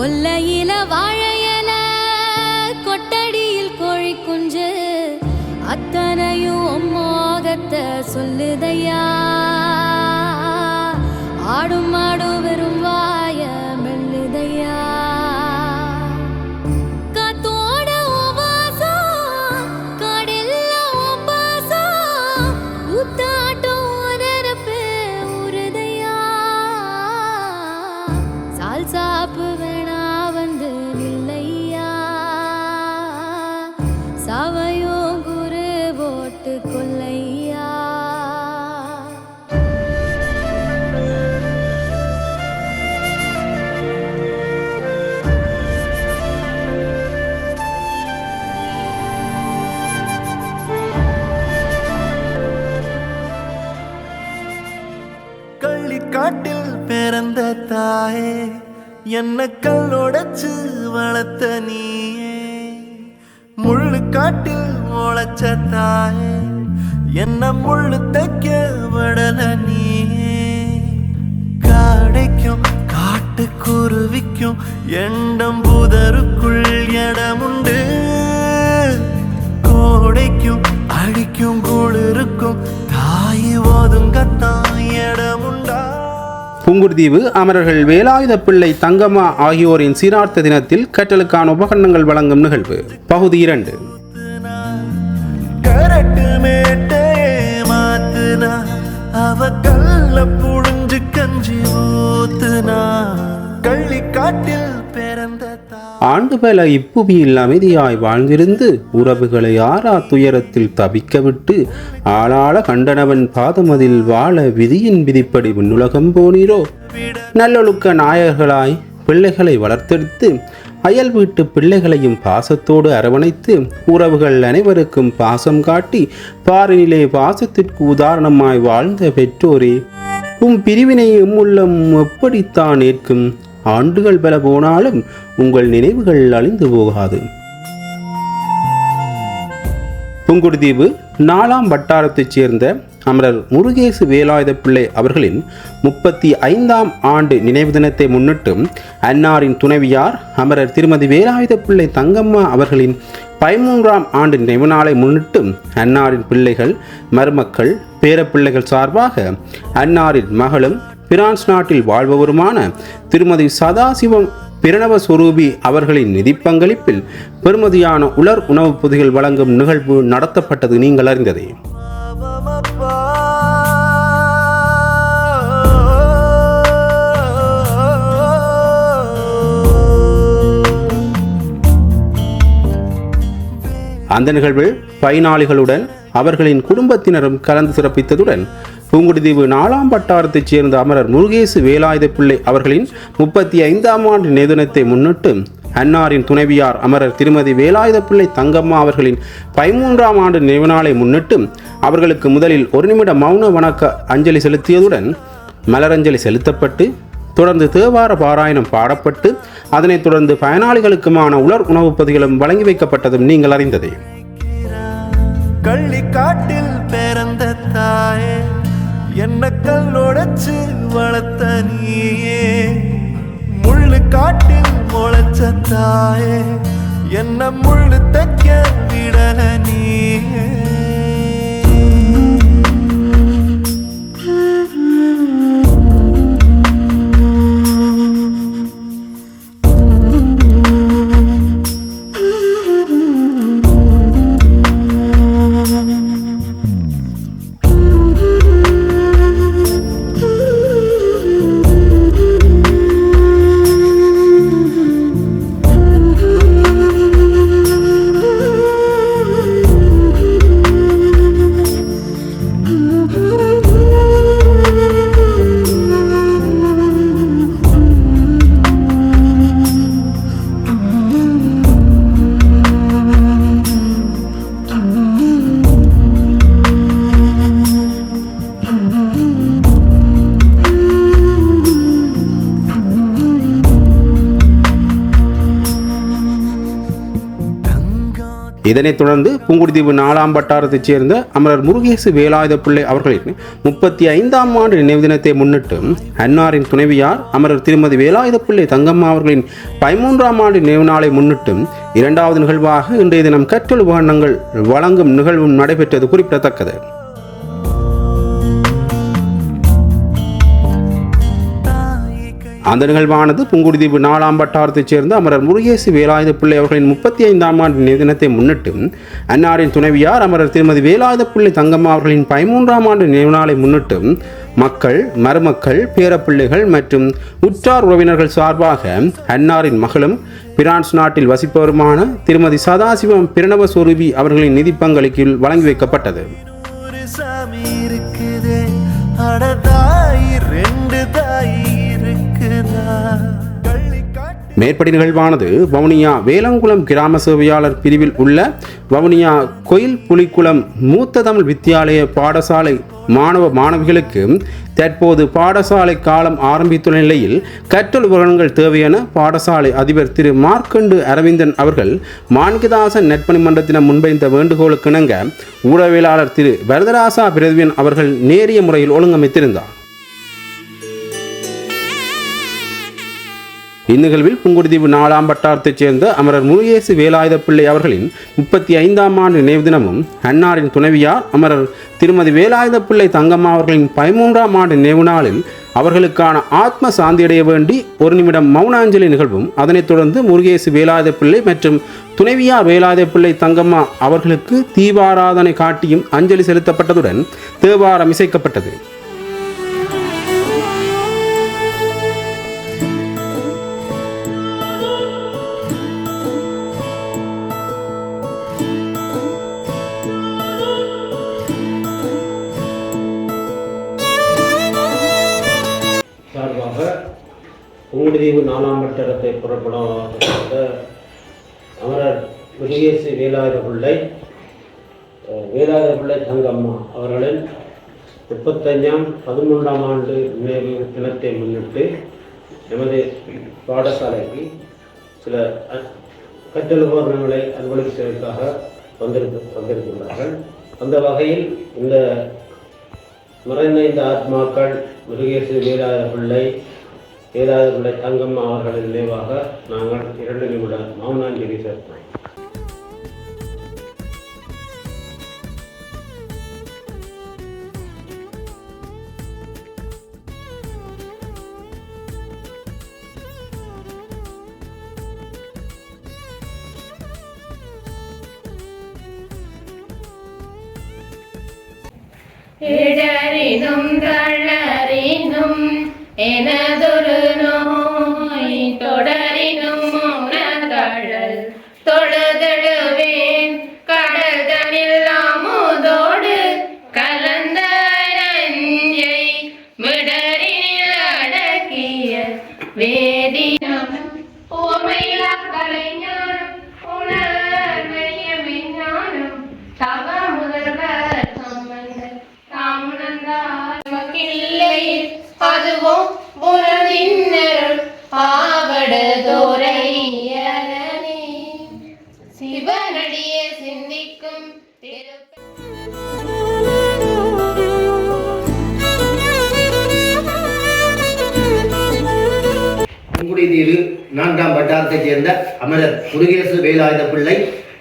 கொல்லையில வாழையல கொட்டடியில் கோழி குஞ்சு அத்தனையும் உம்மோகத்தை சொல்லுதையா? போட்டு கொல்லையா பிறந்த தாயே என்ன கல்லோடச்சு வளர்த்த நீயே. முள்ளு காட்டில் முளைச்ச தாயே என்ன முள்ளு தைக்க விடல நீயே காடைக்கும் காட்டு குருவிக்கும் எண்டம் புதருக்குள் இடமுண்டு கோடைக்கும் அடிக்கும் குளிருக்கும் தாய் ஒதுங்கத்தான் இடமுண்டா புங்குடுதீவு அமரர்கள் வேலாயுத பிள்ளை தங்கம்மா ஆகியோரின் சீரார்த்த தினத்தில் கற்றலுக்கான உபகரணங்கள் வழங்கும் நிகழ்வு. பகுதி இரண்டு. பிறந்த ஆண்டு பல இப்புவியில் அமைதியாய் வாழ்ந்திருந்து உறவுகளை ஆறா துயரத்தில் தவிக்க விட்டு ஆளாள கண்டனவன் பாதமதில் வாழ விதியின் விதிப்படி விண்ணுலகம் போனீரோ? நல்லொழுக்க நாயகர்களாய் பிள்ளைகளை வளர்த்தெடுத்து அயல் வீட்டு பிள்ளைகளையும் பாசத்தோடு அரவணைத்து உறவுகள் அனைவருக்கும் பாசம் காட்டி பாரினிலே பாசத்திற்கு உதாரணமாய் வாழ்ந்த பெற்றோரே உம் பிரிவினை எம்முள்ளம் எப்படித்தான் ஏற்கும்? ஆண்டுகள் பல போனாலும் உங்கள் நினைவுகள் அழிந்து போகாது. புங்குடுதீவு நாலாம் வட்டாரத்தைச் சேர்ந்த அமரர் முருகேசு வேலாயுத பிள்ளை அவர்களின் முப்பத்தி ஐந்தாம் ஆண்டு நினைவு தினத்தை முன்னிட்டு அன்னாரின் துணைவியார் அமரர் திருமதி வேலாயுத பிள்ளை தங்கம்மா அவர்களின் பதிமூன்றாம் ஆண்டு நினைவு நாளை முன்னிட்டு அன்னாரின் பிள்ளைகள் மருமக்கள் பேரப்பிள்ளைகள் சார்பாக அன்னாரின் மகளும் பிரான்ஸ் நாட்டில் வாழ்பவருமான திருமதி சதாசிவம் பிரணவ சுரூபி அவர்களின் நிதி பங்களிப்பில் பெறுமதியான உலர் உணவுப் பொதிகள் வழங்கும் நிகழ்வு நடத்தப்பட்டது நீங்கள் அறிந்ததே. அந்த நிகழ்வில் பயனாளிகளுடன் அவர்களின் குடும்பத்தினரும் கலந்து சிறப்பித்ததுடன் பூங்குடிதீவு நாலாம் வட்டாரத்தைச் சேர்ந்த அமரர் முருகேசு வேலாயுத பிள்ளை அவர்களின் முப்பத்தி ஐந்தாம் ஆண்டு நிதினத்தை முன்னிட்டு அன்னாரின் துணைவியார் அமரர் திருமதி வேலாயுத பிள்ளை தங்கம்மா அவர்களின் பதிமூன்றாம் ஆண்டு நினைவு நாளை முன்னிட்டு அவர்களுக்கு முதலில் ஒரு நிமிட மௌன வணக்க அஞ்சலி செலுத்தியதுடன் மலரஞ்சலி செலுத்தப்பட்டு தொடர்ந்து தேவார பாராயணம் பாடப்பட்டு அதனைத் தொடர்ந்து பயனாளிகளுக்குமான உலர் உணவுப் பகுதிகளும் வழங்கி வைக்கப்பட்டதும் நீங்கள் அறிந்ததே. கள்ளிக்காட்டில் பிறந்த தாயே. என்ன கல்லொடைச்சு வளர்த்த நீயே? முள்ளு காட்டில் முளைச்ச தாயே. என்ன முள்ளு தைக்க விடல நீ? இதனைத் தொடர்ந்து புங்குடுதீவு நாலாம் வட்டாரத்தைச் சேர்ந்த அமரர் முருகேசு வேலாயுத பிள்ளை அவர்களின் முப்பத்தி ஐந்தாம் ஆண்டு நினைவு தினத்தை முன்னிட்டு அன்னாரின் துணைவியார் அமரர் திருமதி வேலாயுத பிள்ளை தங்கம்மா அவர்களின் பதிமூன்றாம் ஆண்டு நினைவு நாளை முன்னிட்டு இரண்டாவது நிகழ்வாக இன்றைய தினம் கற்றல் உபகரணங்கள் வழங்கும் நிகழ்வும் நடைபெற்றது குறிப்பிடத்தக்கது. அந்த நிகழ்வானது புங்குடுதீவு நாலாம் வட்டாரத்தைச் சேர்ந்த அமரர் முருகேசு வேலாயுத பிள்ளை அவர்களின் முப்பத்தி ஐந்தாம் ஆண்டு நினைவு தினத்தை முன்னிட்டு அன்னாரின் துணைவியார் அமரர் திருமதி வேலாயுத பிள்ளை தங்கம்மா அவர்களின் பதிமூன்றாம் ஆண்டு நினைவு நாளை முன்னிட்டு மக்கள் மருமக்கள் பேரப்பிள்ளைகள் மற்றும் உற்றார் உறவினர்கள் சார்பாக அன்னாரின் மகளும் பிரான்ஸ் நாட்டில் வசிப்பவருமான திருமதி சதாசிவம் பிரணவ அவர்களின் நிதி பங்களிக்கில் வழங்கி வைக்கப்பட்டது. மேற்படி நிகழ்வானது வவுனியா வேலங்குளம் கிராம சேவையாளர் பிரிவில் உள்ள வவுனியா கோயில் புலிக்குளம் மூத்த தமிழ் வித்தியாலய பாடசாலை மாணவ மாணவிகளுக்கு தற்போது பாடசாலை காலம் ஆரம்பித்துள்ள நிலையில் கற்றல் உபகரணங்கள் தேவையென பாடசாலை அதிபர் திரு மார்க்கண்டு அரவிந்தன் அவர்கள் மாணிக்கதாசன் நட்பணி மன்றத்தினர் முன்வைந்த வேண்டுகோளுக்கிணங்க ஊடகவியலாளர் திரு வரதராசா பிரதவியன் அவர்கள் நேரிய முறையில் ஒழுங்கமைத்திருந்தார். இந்நிகழ்வில் புங்குடுதீவு நாலாம் வட்டாரத்தைச் சேர்ந்த அமரர் முருகேசு வேலாயுத பிள்ளை அவர்களின் முப்பத்தி ஐந்தாம் ஆண்டு நினைவு தினமும் அன்னாரின் துணைவியார் அமரர் திருமதி வேலாயுத பிள்ளை தங்கம்மா அவர்களின் பதிமூன்றாம் ஆண்டு நினைவு நாளில் அவர்களுக்கான ஆத்ம சாந்தியடைய வேண்டி ஒரு நிமிடம் மௌனாஞ்சலி நிகழ்வும் அதனைத் தொடர்ந்து முருகேசு வேலாயுத பிள்ளை மற்றும் துணைவியார் வேலாயுத பிள்ளை தங்கம்மா அவர்களுக்கு தீபாராதனை காட்டியும் அஞ்சலி செலுத்தப்பட்டதுடன் தேவாரம் இசைக்கப்பட்டது. உங்குடிதீவு நாலாம் வட்டரத்தை புறப்படாத அமரர் முருகேசு வேலாயுத பிள்ளை வேலாயுத பிள்ளை தங்கம்மா அவர்களின் முப்பத்தஞ்சாம் பதிமூன்றாம் ஆண்டு நினைவு தினத்தை முன்னிட்டு எமது பாடசாலைக்கு சில அஹ், கற்றல் உபகரணங்களை அன்பளிப்பதற்காக வந்திருக்கு வந்திருக்கின்றார்கள். அந்த வகையில் இந்த மறைந்த இந்த ஆத்மாக்கள் முருகேசு வேலாயுத பிள்ளை ஏதாவது பிள்ளை தங்கம்மா அவர்களின் நினைவாக நாங்கள் இரண்டு நிமிட மௌனாஞ்சலி சேர்த்தோம் எனதொரு நோய் புங்குடிதீவு நான்காம் வட்டாரத்தைச் சேர்ந்த அமரர் முருகேசு வேலாயுத பிள்ளை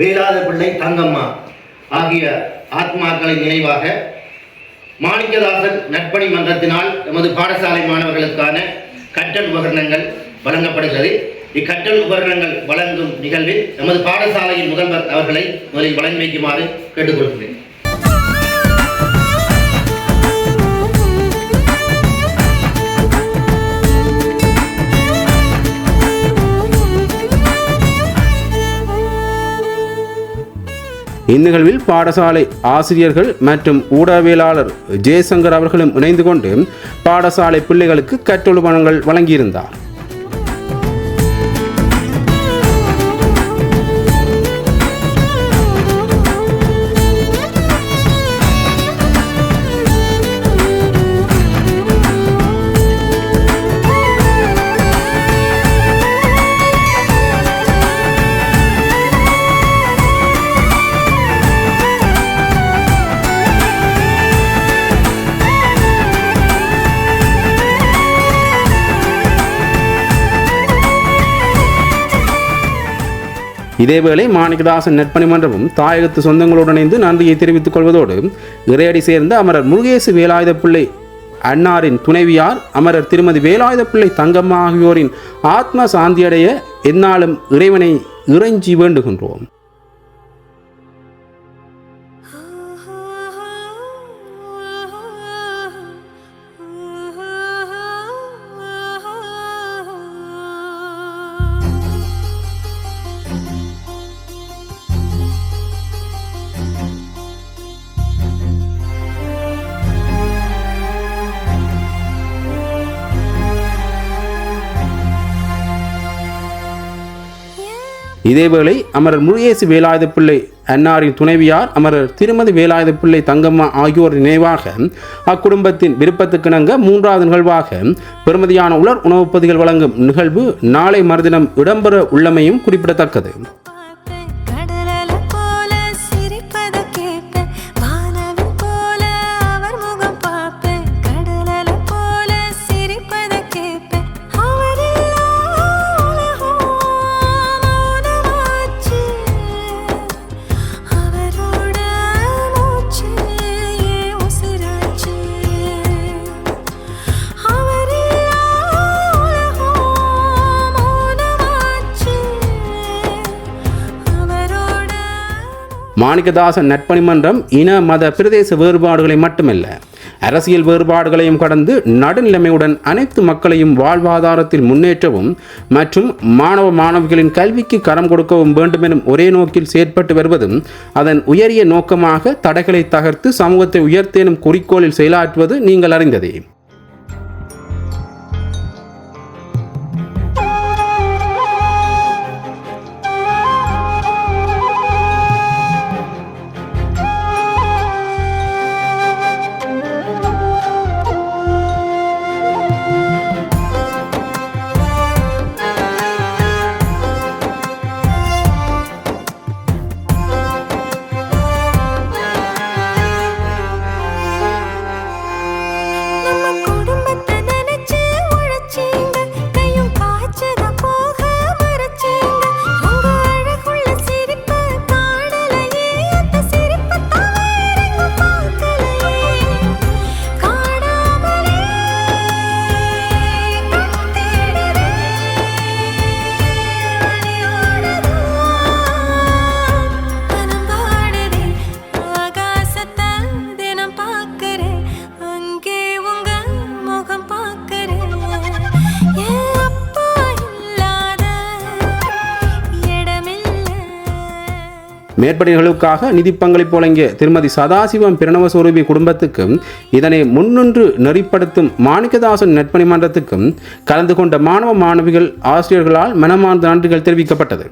வேலாத பிள்ளை தங்கம்மா ஆகிய ஆத்மாக்களின் நினைவாக மாணிக்கதாசன் நட்பணி மன்றத்தினால் எமது பாடசாலை மாணவர்களுக்கான கற்றல் உபகரணங்கள் வழங்கப்படுகிறது. இக்கற்றல் உபகரணங்கள் வழங்கும் நிகழ்வில் எமது பாடசாலையின் முதல்வர் அவர்களை முதலில் வழங்கி வைக்குமாறு கேட்டுக்கொள்கிறேன். இந்நிகழ்வில் பாடசாலை ஆசிரியர்கள் மற்றும் ஊடகவியலாளர் ஜெயசங்கர் அவர்களும் இணைந்து கொண்டு பாடசாலை பிள்ளைகளுக்கு கற்றொழுபணங்கள் வழங்கியிருந்தார். இதேவேளை மாணிக்கதாசன் நற்பணி மன்றமும் தாயகத்து சொந்தங்களுடன் இணைந்து நன்றியை தெரிவித்துக் கொள்வதோடு இறையடி சேர்ந்த அமரர் முருகேசு வேலாயுத பிள்ளை அன்னாரின் துணைவியார் அமரர் திருமதி வேலாயுத பிள்ளை தங்கம்மா ஆகியோரின் ஆத்ம சாந்தியடைய எந்நாளும் இறைவனை இறைஞ்சி வேண்டுகின்றோம். இதேவேளை அமரர் முருகேசு வேலாயுத பிள்ளை அன்னாரின் துணைவியார் அமரர் திருமதி வேலாயுத பிள்ளை தங்கம்மா ஆகியோர் நினைவாக அக்குடும்பத்தின் விருப்பத்துக்கிணங்க மூன்றாவது நிகழ்வாக பெருமதியான உலர் உணவுப் பொதிகள் வழங்கும் நிகழ்வு நாளை மறுதினம் இடம்பெற உள்ளமையும் குறிப்பிடத்தக்கது. மாணிக்கதாசன் நட்பணி மன்றம் இன மத பிரதேச வேறுபாடுகளை மட்டுமல்ல அரசியல் வேறுபாடுகளையும் கடந்து நடுநிலைமையுடன் அனைத்து மக்களையும் வாழ்வாதாரத்தில் முன்னேற்றவும் மற்றும் மாணவ மாணவிகளின் கல்விக்கு கரம் கொடுக்கவும் வேண்டும் எனும் ஒரே நோக்கில் செயற்பட்டு வருவதும் அதன் உயரிய நோக்கமாக தடைகளை தகர்த்து சமூகத்தை உயர்த்தேனும் குறிக்கோளில் செயலாற்றுவது நீங்கள் அறிந்ததே. மேற்படிகளுக்காக நிதி பங்களிப்பு வழங்கிய திருமதி சதாசிவம் பிரணவஸ்வரூபி குடும்பத்துக்கும் இதனை முன்னின்று நெறிப்படுத்தும் மாணிக்கதாசன் நட்பணி மன்றத்துக்கும் கலந்து கொண்ட மாணவ மாணவிகள் ஆசிரியர்களால் மனமார்ந்த நன்றிகள் தெரிவிக்கப்பட்டது.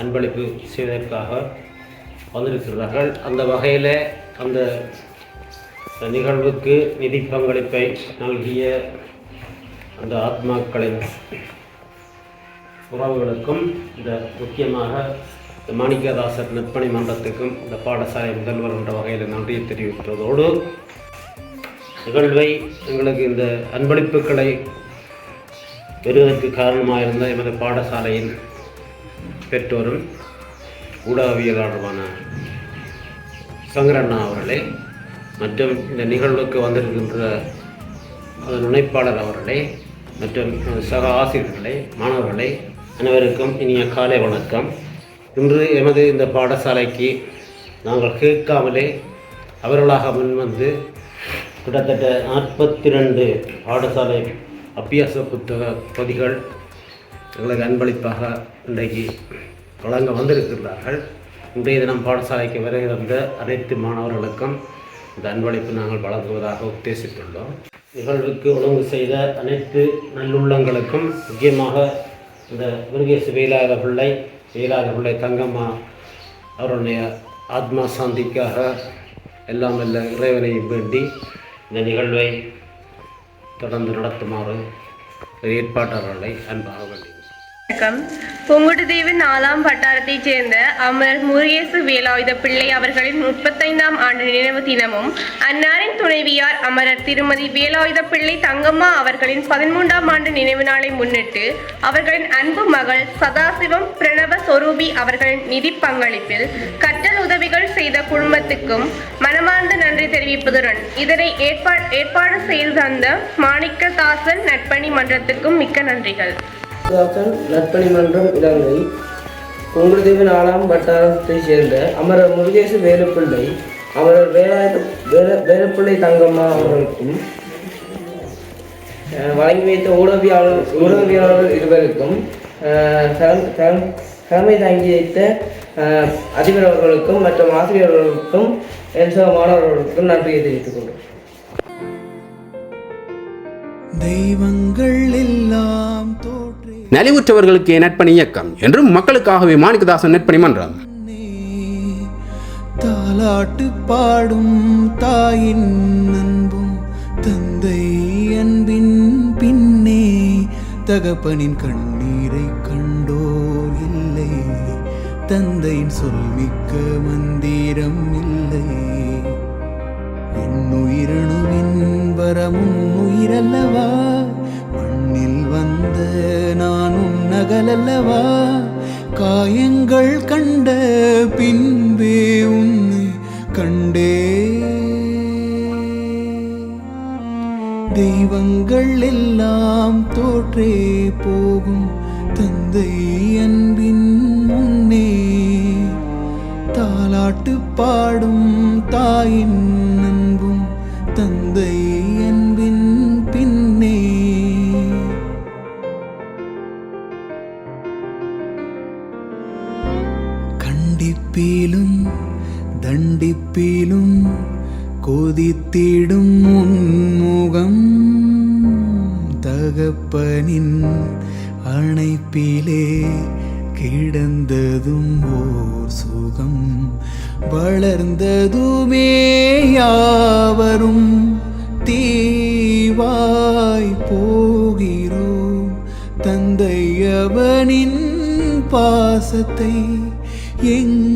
அன்பளிப்பு செய்வதற்காக வந்திருக்கிறார்கள். அந்த வகையில் அந்த நிகழ்வுக்கு நிதி பங்களிப்பை நல்கிய அந்த ஆத்மாக்களின் உறவுகளுக்கும் இந்த முக்கியமாக இந்த மாணிக்கதாசர் நற்பணி மன்றத்துக்கும் இந்த பாடசாலை முதல்வர் என்ற வகையில் நன்றியை தெரிவிப்பதோடு நிகழ்வை எங்களுக்கு இந்த அன்பளிப்புகளை பெறுவதற்கு காரணமாக இருந்த எமது பாடசாலையின் பெற்றோரும் ஊடகவியலாளருமான சங்கரண்ணா அவர்களே மற்றும் இந்த நிகழ்வுக்கு வந்திருக்கின்ற அதன் அவர்களே மற்றும் சக ஆசிரியர்களே மாணவர்களே அனைவருக்கும் இனிய காலை வணக்கம். இன்று எமது இந்த பாடசாலைக்கு நாங்கள் கேட்காமலே அவர்களாக முன்வந்து கிட்டத்தட்ட நாற்பத்தி ரெண்டு பாடசாலை அபியாச புத்தக பொதிகள் எங்களுக்கு அன்பளிப்பாக இன்றைக்கு வழங்க வந்திருக்கிறார்கள் இன்றைய தினம் பாடசாலைக்கு வருகை அனைத்து மாணவர்களுக்கும் இந்த அன்பளிப்பு நாங்கள் வழங்குவதாக உத்தேசித்துள்ளோம். நிகழ்வுக்கு ஒழுங்கு செய்த அனைத்து நல்லுள்ளங்களுக்கும் முக்கியமாக இந்த முருகேசு வேலாயுத பிள்ளை வேலாயுத பிள்ளை தங்கம்மா அவருடைய ஆத்மா சாந்திக்காக எல்லாம் வல்ல இறைவனை வேண்டி இந்த நிகழ்வை தொடர்ந்து நடத்துமாறு ஏற்பாட்டாளர்களை அன்பாக வேண்டினேன் வணக்கம். புங்குடுதீவு நாலாம் வட்டாரத்தைச் சேர்ந்த அமர் முருகேசு வேலாயுத பிள்ளை அவர்களின் முப்பத்தைந்தாம் ஆண்டு நினைவு தினமும் அன்னாரின் துணைவியார் அமரர் திருமதி வேலாயுத பிள்ளை தங்கம்மா அவர்களின் பதிமூன்றாம் ஆண்டு நினைவு நாளை முன்னிட்டு அவர்களின் அன்பு மகள் சதாசிவம் பிரணவ சொரூபி அவர்களின் நிதி பங்களிப்பில் கற்றல் உதவிகள் செய்த குழுமத்துக்கும் மனமார்ந்த நன்றி தெரிவிப்பதுடன் இதனை ஏற்பாடு ஏற்பாடு செய்து தந்த மாணிக்கதாசன் நட்பணி மன்றத்துக்கும் மிக்க நன்றிகள். நற்பணி மன்றம் இலங்கை பொங்குதேவி நாலாம் வட்டாரத்தைச் சேர்ந்த அமரர் முருகேசு வேலுப்பிள்ளை அமரர் வேலாயுத வேல வேலுப்பிள்ளை தங்கம்மா அவர்களுக்கும் வழங்கி வைத்த ஊடகவியாளர் ஊடகவியாளர்கள் இருவருக்கும் தலைமை- தங்கி தாங்கி வைத்த அஹ், அதிபர் அவர்களுக்கும் மற்றும் ஆசிரியர்களுக்கும் என் மாணவர்களுக்கும் நன்றியை தெரிவித்துக் கொள்கிறேன் தெய்வங்கள் எல்லாம் தோற்றே நலிவுற்றவர்களுக்கு நட்பணி இயக்கம் என்றும் மக்களுக்காகவே மாணிக்கதாசன் நட்பணி மன்றம். தாலாட்டு பாடும் தாயின் அன்பும் தந்தை அன்பின் பின்னே தகப்பனின் கண்ணீரை கண்டோர் இல்லை தந்தையின் சொல்மிக்க மந்திரம் இல்லை. என்னுயிரணுவின் வரமும் உயிரல்லவா? மண்ணில் நான் உன்னகலல்லவா? காயங்கள் கண்ட பின்பே உன்னை கண்டே. தெய்வங்கள் எல்லாம் தோற்றே போகும் தந்தை அன்பின் முன்னே. தாலாட்டு பாடும் தாயின் அன்பும் தந்தை கண்டிப்பீலும் தண்டிப்பீலும் கொதித்திடும் உன்முகம். தகப்பனின் அணைப்பிலே கிடந்ததும் ஓர் சுகம். வளர்ந்ததுமே யாவரும் தீவாய் போகிறோம். தந்தையவனின் பாசத்தை 因